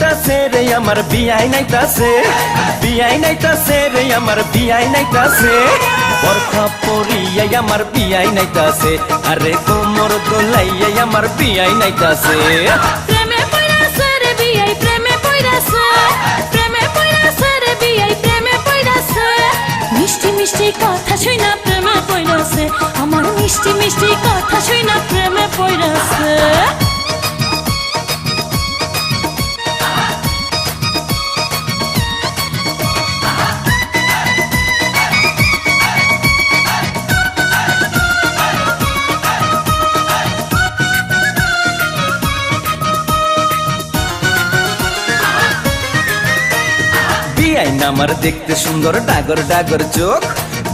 রে, আমার বিয়াই নাইতাছে। বিয়াই নাইতাছে রে, আমার বিয়াই নাইতাছে। বরখা পরিয়াই আমার বিয়াই নাইতাছে। আরে কোমর দোলাইয়াই আমার বিয়াই নাইতাছে। প্রেমে পড়াছে রে বিয়াই, প্রেমে পড়াছে প্রেমে পড়াছে রে বিয়াই, প্রেমে পড়াছে মিষ্টি মিষ্টি কথা শুই না প্রেমে পড়াছে আমার মিষ্টি মিষ্টি কথা শুই না প্রেমে পড়াছে আমার দেখতে সুন্দর, ডাগর ডাগর চোখ।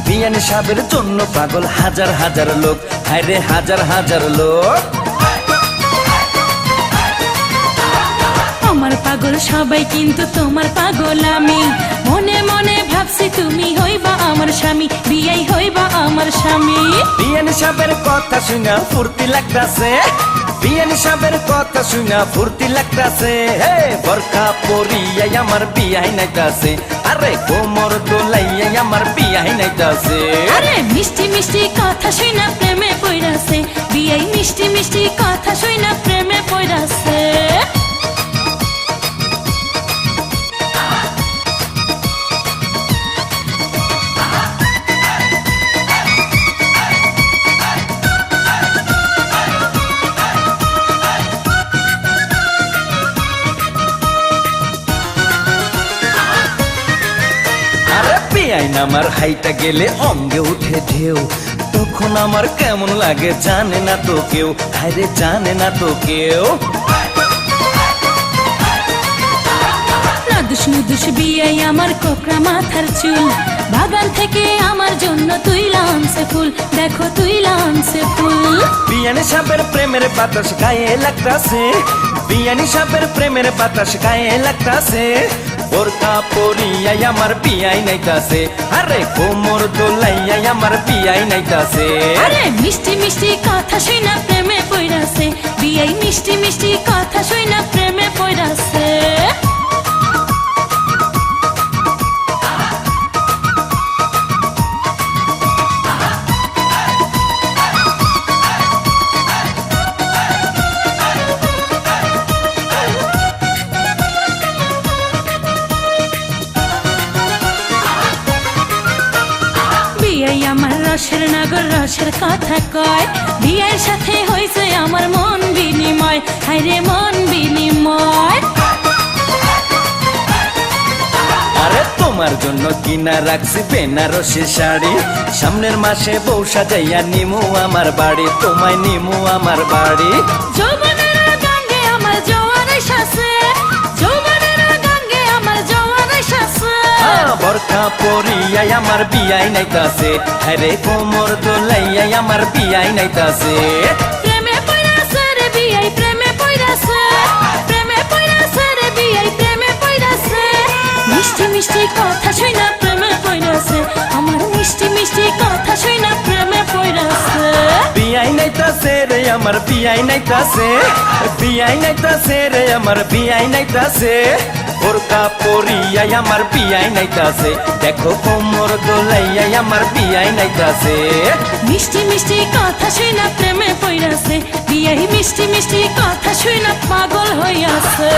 বিয়ান সাবের জন্য পাগল হাজার হাজার লোক। হায়রে হাজার হাজার লোক। আমার পাগল সবাই কিন্তু তোমার পাগল আমি। মনে মনে ভাবছি তুমি হইবা আমার স্বামী। স্বামী। বিয়ান সাবের কথা শুনা ফুর্তি লাগতাছে। বিয়ান সাবের কথা শুনা ফুর্তি লাগতাছে। হে বরখা পরিয়াই আমার বিয়াই নাইতাছে। আরে কোমর দোলাইয়াই আমার বিয়াই নাইতাছে। আরে মিষ্টি মিষ্টি কথা শুই না প্রেমে পড়াছে বিয়াই মিষ্টি মিষ্টি কথা শুই না প্রেমে পড়াছে আরে বিয়াইন আমার হাইটা গেলে অঙ্গে উঠে ঢেউ। তখন আমার কেমন লাগে জানে না তো কেউ। হায়রে জানে না তো কেউ। বিয়াই আমার মাথার চুল। বাগান থেকে আমার জন্য তুই লামছে ফুল। দেখো তুই লামছে ফুল। বিয়ানি সাপের প্রেমের বাতাস গায়ে লাগতাছে। বিয়ানি সাপের প্রেমের বাতাস গায়ে লাগতাছে। বোরকা পরিয়াই আমার বিয়াই নাইতাছে। আরে কোমর দোলাইয়াই আমার বিয়াই নাইতাছে। আরে মিষ্টি মিষ্টি কথা শুই না প্রেমে পড়াছে বিয়াই মিষ্টি মিষ্টি কথা শুই বিয়াই আমার রসের নগর রসের কথা কয়। বিয়ের সাথে হয়েছে আমার মন বিনিময়। হায়রে মন বিনিময়। আরে তোমার জন্য কিনা রাখছি বেনারসি শাড়ি। সামনের মাসে বউ সাজাইয়া নিমু আমার বাড়ি তোমায় নিমু আমার বাড়ি। যৌবনের পরিয়াই আমার বিয়াই নাইতাছে। আরে কোমর দোলাইয়াই আমার বিয়াই নাইতাছে। প্রেমে পড়াছে রে বিয়াই প্রেমে পড়াছে প্রেমে পড়াছে রে বিয়াই প্রেমে পড়াছে মিষ্টি মিষ্টি কথা শুই না প্রেমে পড়াছে আমার মিষ্টি মিষ্টি কথা শুই না প্রেমে পড়াছে বিয়াই নাইতাছে রে আমার বিয়াই নাইতাছে। বিয়াই নাইতাছে রে আমার বিয়াই নাইতাছে। বোরকা পরিয়াই আমার বিয়াই নাইতাছে। দেখো কোমর দোলাইয়াই আমার বিয়াই নাইতাছে। মিষ্টি মিষ্টি কথা শুই না প্রেমে পড়াছে বিয়াই মিষ্টি মিষ্টি কথা শুই না পাগল হইয়াছে।